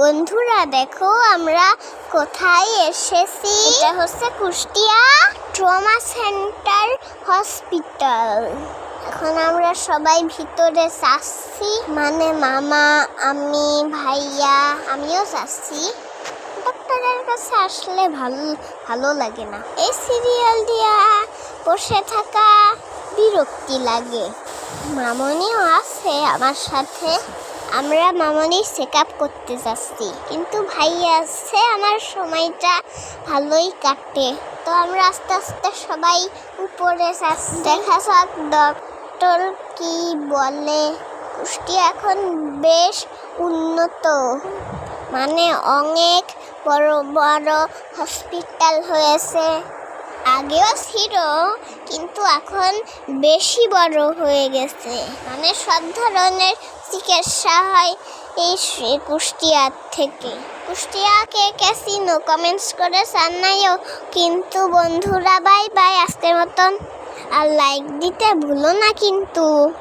বন্ধুরা, দেখো আমরা কোথায় এসেছি? এটা হচ্ছে কুষ্টিয়া ট্রমা সেন্টার হসপিটাল। এখন আমরা সবাই ভিতরে যাচ্ছি। মানে মামা, আমি, ভাইয়া, আমিও যাচ্ছি। ডক্টরের কাছে আসলে ভালো ভালো লাগে না। এই সিরিয়াল দিয়া বসে থাকা বিরক্তি লাগে। মামনিও আছে আমার সাথে। আমরা মামনি চেক আপ করতে যাচ্ছি। কিন্তু ভাইয়া আছে, আমার সময়টা ভালোই কাটে। তো আমরা আস্তে আস্তে সবাই উপরে যাচ্ছি। দেখা যাক ডক্টর কি বলে। কুষ্টিয়া এখন বেশ উন্নত। মানে অনেক বড় বড় হসপিটাল হয়েছে। আগেও ছিল, কিন্তু এখন বেশি বড় হয়ে গেছে। মানে সব ধরনের চিকিৎসা হয় এই কুষ্টিয়ার থেকে। কুষ্টিয়া কুষ্টিয়াকে ক্যাসিনো, কমেন্টস করে জানাইও। কিন্তু বন্ধুরা, বাই বাই। আজকের মতন আর লাইক দিতে ভুলো না কিন্তু।